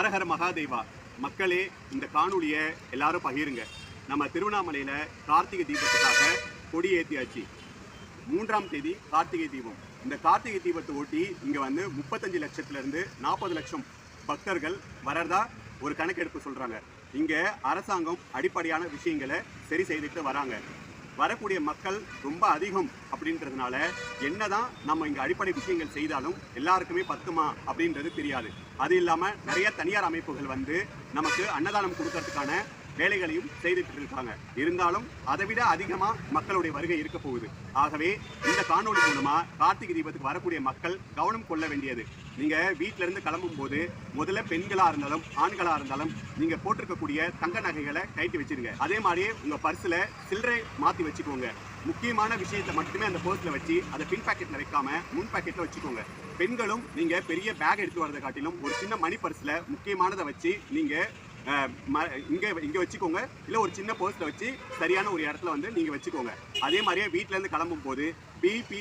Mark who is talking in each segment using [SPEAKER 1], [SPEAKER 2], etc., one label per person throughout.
[SPEAKER 1] ஹரஹர மகாதேவா. மக்களே இந்த காணொளியை எல்லாரும் பகிருங்க. நம்ம திருவண்ணாமலையில் கார்த்திகை தீபத்துக்காக கொடி ஏற்றியாச்சு மூன்றாம் தேதி கார்த்திகை தீபம். இந்த கார்த்திகை தீபத்தை ஒட்டி இங்கே வந்து முப்பத்தஞ்சு லட்சத்துலேருந்து நாற்பது லட்சம் பக்தர்கள் வரதா ஒரு கணக்கெடுப்பு சொல்கிறாங்க இங்கே அரசாங்கம் அடிப்படையான விஷயங்களை சரி செய்துட்டு வராங்க. வரக்கூடிய மக்கள் ரொம்ப அதிகம் அப்படின்றதுனால என்னதான் நம்ம இங்க அடிப்படை விஷயங்கள் செய்தாலும் எல்லாருக்குமே பத்துமா அப்படின்றது தெரியாது. அது இல்லாம நிறைய தனியார் அமைப்புகள் வந்து நமக்கு அன்னதானம் கொடுக்கறதுக்கான வேலைகளையும் செய்துட்டு இருக்காங்க இருந்தாலும் அதை விட அதிகமா மக்களுடைய வருகை இருக்க போகுது. ஆகவே இந்த காணொலி மூலமா கார்த்திகை தீபத்துக்கு வரக்கூடிய மக்கள் கவனம் கொள்ள வேண்டியது. நீங்கள் வீட்டிலேருந்து கிளம்பும்போது கிளம்பும் போது முதல்ல பெண்களாக இருந்தாலும் ஆண்களாக இருந்தாலும் நீங்கள் போட்டிருக்கக்கூடிய தங்க நகைகளை கைட்டு வச்சிருங்க. அதே மாதிரியே உங்கள் பர்ஸில் சில்லறை மாற்றி வச்சுக்கோங்க. முக்கியமான விஷயத்தை மட்டுமே அந்த பர்ஸில் வச்சு அதை பின் பேக்கெட்டில் வைக்காம முன் பேக்கெட்டில் வச்சுக்கோங்க. பெண்களும் நீங்கள் பெரிய பேக் எடுத்து வரதை காட்டிலும் ஒரு சின்ன மணி பர்ஸில் முக்கியமானதை வச்சு நீங்கள் ம- இங்கே இங்கே வச்சுக்கோங்க. இல்லை ஒரு சின்ன பர்ஸில் வச்சு சரியான ஒரு இடத்துல வந்து நீங்கள் வச்சுக்கோங்க. அதே மாதிரியே வீட்டிலேருந்து கிளம்பும் போது பிபி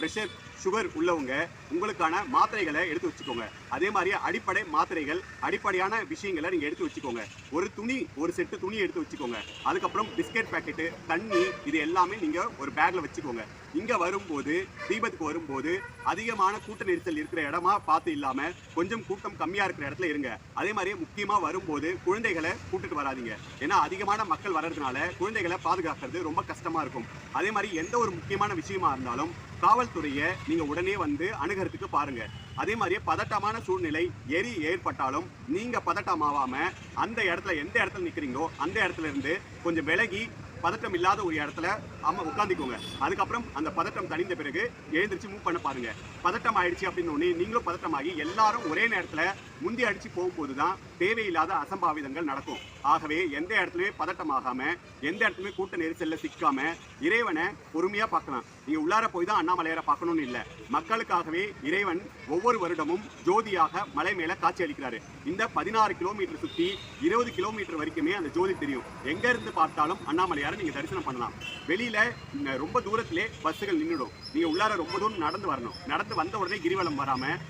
[SPEAKER 1] ப்ரெஷர் சுகர் உள்ளவங்க உங்களுக்கான மாத்திரைகளை எடுத்து வச்சுக்கோங்க. அதே மாதிரி அடிப்படை மாத்திரைகள் அடிப்படையான விஷயங்களை நீங்கள் எடுத்து வச்சுக்கோங்க. ஒரு துணி ஒரு செட்டு துணி எடுத்து வச்சுக்கோங்க. அதுக்கப்புறம் பிஸ்கெட் பாக்கெட்டு தண்ணி இது எல்லாமே நீங்கள் ஒரு பேக்கில் வச்சுக்கோங்க. இங்கே வரும்போது தீபத்துக்கு வரும்போது அதிகமான கூட்ட நெரிசல் இருக்கிற இடமா பார்த்து இல்லாமல் கொஞ்சம் கூட்டம் கம்மியாக இருக்கிற இடத்துல இருங்க. அதே மாதிரி முக்கியமாக வரும்போது குழந்தைகளை கூட்டிட்டு வராதீங்க. ஏன்னா அதிகமான மக்கள் வர்றதுனால குழந்தைகளை பாதுகாக்கிறது ரொம்ப கஷ்டமாக இருக்கும். அதே மாதிரி எந்த ஒரு முக்கியமான விஷயமா இருந்தாலும் காவல்துறையை நீங்கள் உடனே வந்து அணுகிறதுக்கு பாருங்கள் அதே மாதிரியே பதட்டமான சூழ்நிலை எரி ஏற்பட்டாலும் நீங்கள் பதட்டமாகாமல் அந்த இடத்துல எந்த இடத்துல நிற்கிறீங்களோ அந்த இடத்துல இருந்து கொஞ்சம் விலகி பதட்டம் இல்லாத ஒரு இடத்துல அம்மா உட்காந்துக்கோங்க அதுக்கப்புறம் அந்த பதட்டம் தணிந்த பிறகு எழுந்திரிச்சு மூவ் பண்ண பாருங்க. பதட்டம் ஆயிடுச்சு அப்படின்னு நீங்களும் பதட்டமாகி எல்லாரும் ஒரே நேரத்தில் முந்தி அடித்து போகும்போது தான் தேவையில்லாத அசம்பாவிதங்கள் நடக்கும். ஆகவே எந்த இடத்துலையுமே பதட்டமாகாமல் எந்த இடத்துலையுமே கூட்ட நெரிசலில் சிக்காமல் இறைவனை பொறுமையாக பார்க்கலாம். நீங்கள் உள்ளார போய் தான் அண்ணாமலையாரை பார்க்கணும்னு இல்லை. மக்களுக்காகவே இறைவன் ஒவ்வொரு வருடமும் ஜோதியாக மலை மேலே காட்சி அளிக்கிறாரு. இந்த பதினாறு கிலோமீட்டர் சுற்றி இருபது கிலோமீட்டர் வரைக்குமே அந்த ஜோதி தெரியும். எங்கே இருந்து பார்த்தாலும் அண்ணாமலையாரை நீங்கள் தரிசனம் பண்ணலாம். வெளியில் இந்த ரொம்ப தூரத்திலே பஸ்ஸுகள் நின்றுடும் நீங்கள் உள்ளார ரொம்ப தூரம் நடந்து வரணும். நடந்து வந்த உடனே கிரிவலம் வராமல்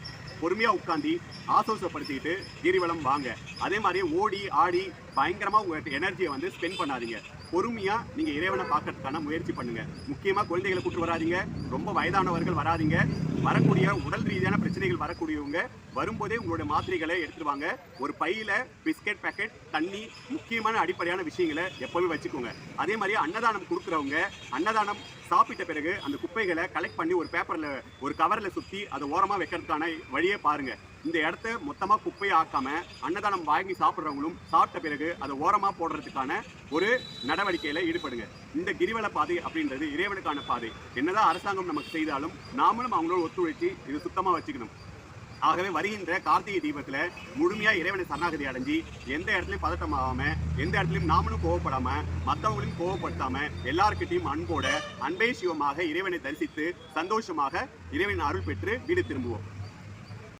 [SPEAKER 1] பொறுமையா உட்காந்து ஆசோசப்படுத்திக்கிட்டு கிரிவலம் வாங்க. அதே மாதிரி ஓடி ஆடி பயங்கரமா உங்க எனர்ஜியை வந்து ஸ்பெண்ட் பண்ணாதீங்க. பொறுமையா நீங்க இறைவனை பார்க்கறதுக்கான முயற்சி பண்ணுங்க. முக்கியமா குழந்தைகளை கூட்டு வராதீங்க. ரொம்ப வயதானவர்கள் வராதீங்க. வரக்கூடிய உடல் ரீதியான பிரச்சனைகள் வரக்கூடியவங்க வரும்போதே உங்களுடைய மாத்திரைகளை எடுத்துருவாங்க. ஒரு பையில் பிஸ்கெட் பேக்கெட் தண்ணி முக்கியமான அடிப்படையான விஷயங்களை எப்போவுமே வச்சுக்கோங்க. அதே மாதிரி அன்னதானம் கொடுக்குறவங்க அன்னதானம் சாப்பிட்ட பிறகு அந்த குப்பைகளை கலெக்ட் பண்ணி ஒரு பேப்பரில் ஒரு கவரில் சுற்றி அதை ஓரமாக வைக்கிறதுக்கான வழியை பாருங்கள் இந்த இடத்த மொத்தமாக குப்பையை ஆக்காம அன்னதானம் வாங்கி சாப்பிட்றவங்களும் சாப்பிட்ட பிறகு அதை ஓரமாக போடுறதுக்கான ஒரு நடவடிக்கையில் ஈடுபடுங்க. இந்த கிரிவல பாதை அப்படின்றது இறைவனுக்கான பாதை. என்னதான் அரசாங்கம் நமக்கு செய்தாலும் நாமளும் அவங்களோட ஒத்துழைச்சி இது சுத்தமாக வச்சுக்கணும். ஆகவே வருகின்ற கார்த்திகை தீபத்தில் முழுமையாக இறைவனை சரணாகதி அடைஞ்சு எந்த இடத்துலையும் பதட்டம் எந்த இடத்துலையும் நாமளும் கோவப்படாமல் மற்றவங்களையும் கோவப்படுத்தாமல் எல்லாருக்கிட்டையும் அன்போட அன்பே சிவமாக இறைவனை தரிசித்து சந்தோஷமாக இறைவன் அருள் பெற்று வீடு திரும்புவோம்.